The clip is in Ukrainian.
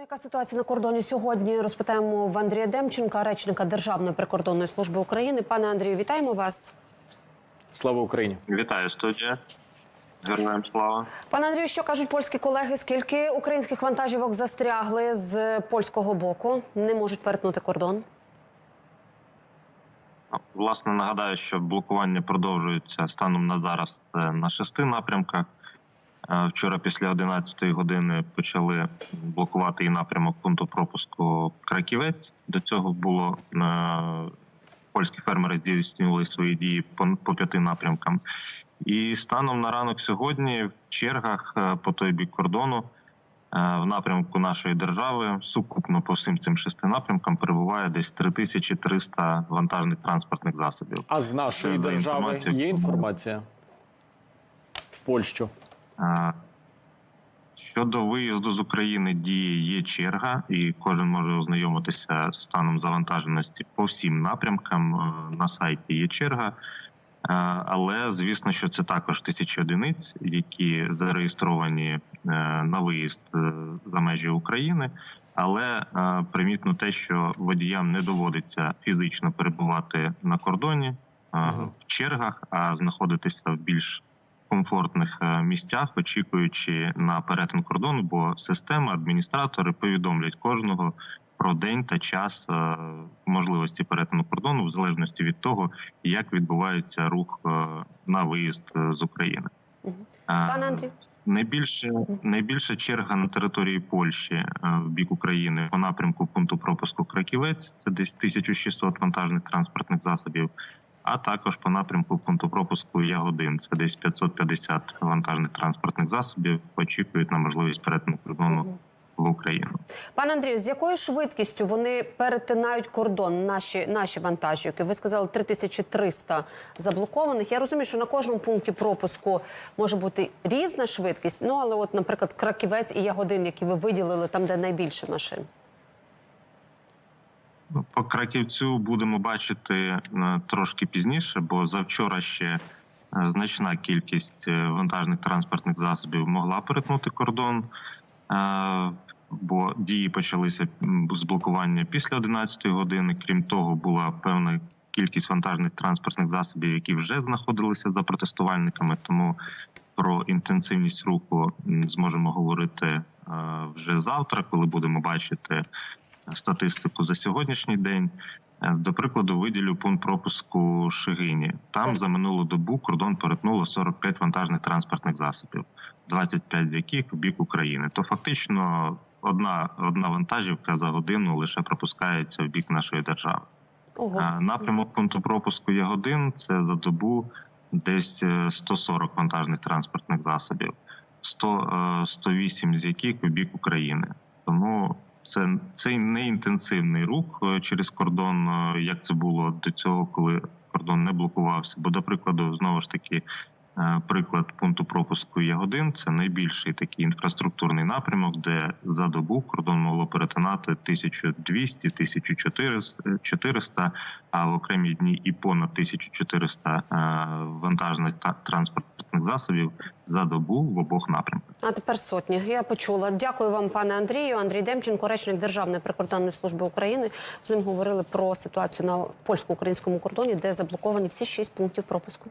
Ну, Яка ситуація на кордоні сьогодні? Розпитаємо в Андрія Демченка, речника Державної прикордонної служби України. Пане Андрію, вітаємо вас. Слава Україні! Вітаю студія. Героям слава. Пане Андрію, що кажуть польські колеги? Скільки українських вантажівок застрягли з польського боку? Не можуть перетнути кордон? Власне, нагадаю, що блокування продовжується станом на зараз е, на шести напрямках. Е, Вчора після 11 години почали блокувати і напрямок пункту пропуску Краківець. До цього було е, польські фермери здійснювали свої дії по, п'яти напрямкам. І станом на ранок сьогодні в чергах е, по той бік кордону в напрямку нашої держави сукупно по всім цим шести напрямкам перебуває десь 3300 вантажних транспортних засобів. А з нашої держави є інформація в Польщу. Щодо виїзду з України діє є черга, і кожен може ознайомитися з станом завантаженості по всім напрямкам. Е, На сайті є черга. Е, Але звісно, що це також тисячі одиниць, які зареєстровані е, на виїзд за межі України. Але примітно те, що водіям не доводиться фізично перебувати на кордоні в чергах, а знаходитися в більш комфортних е, місцях, очікуючи на перетин кордону, бо система, адміністратори повідомлять кожного про день та час е, можливості перетину кордону, в залежності від того, як відбувається рух е, на виїзд з України. Пане Андрію. Найбільше найбільша черга на території Польщі в бік України по напрямку пункту пропуску Краківець. Це десь 1600 вантажних транспортних засобів. А також по напрямку пункту пропуску Ягодин. Це десь 550 вантажних транспортних засобів. Очікують на можливість перетину кордону в Україну. Пане Андрію, з якою швидкістю вони перетинають кордон, наші, наші вантажівки? Ви сказали 3300 заблокованих. Я розумію, що на кожному пункті пропуску може бути різна швидкість. Ну але, от, наприклад, краківець і ягодин, які ви виділили, там де найбільше машин. По краківцю будемо бачити е, трошки пізніше, бо завчора ще е, значна кількість е, вантажних транспортних засобів могла перетнути кордон, бо дії почалися з блокування після 11 години. Крім того, була певна кількість вантажних транспортних засобів, які вже знаходилися за протестувальниками. Тому про інтенсивність руху зможемо говорити вже завтра, коли будемо бачити статистику за сьогоднішній день. Е, До прикладу, виділю пункт пропуску Шигині. Там за минулу добу кордон перетнуло 45 вантажних транспортних засобів, 25 з яких в бік України. То фактично одна, одна вантажівка за годину лише пропускається в бік нашої держави. Ого. Е, Напрямок пункту пропуску Ягодин це за добу десь е, 140 вантажних транспортних засобів, 100, е, 108 з яких у бік України. Тому це цей неінтенсивний рух е, через кордон, е, як це було до цього, коли кордон не блокувався. Бо, до прикладу, знову ж таки. е, Приклад пункту пропуску Ягодин це найбільший такий інфраструктурний напрямок, де за добу кордон могло перетинати 1200, 1400, 400, а в окремі дні і понад 1400 е, вантажних та транспортних засобів за добу в обох напрямках. А тепер сотні. Я почула. Дякую вам, пане Андрію. Андрій Демченко, речник Державної прикордонної служби України. З ним говорили про ситуацію на польсько-українському кордоні, де заблоковані всі шість пунктів пропуску.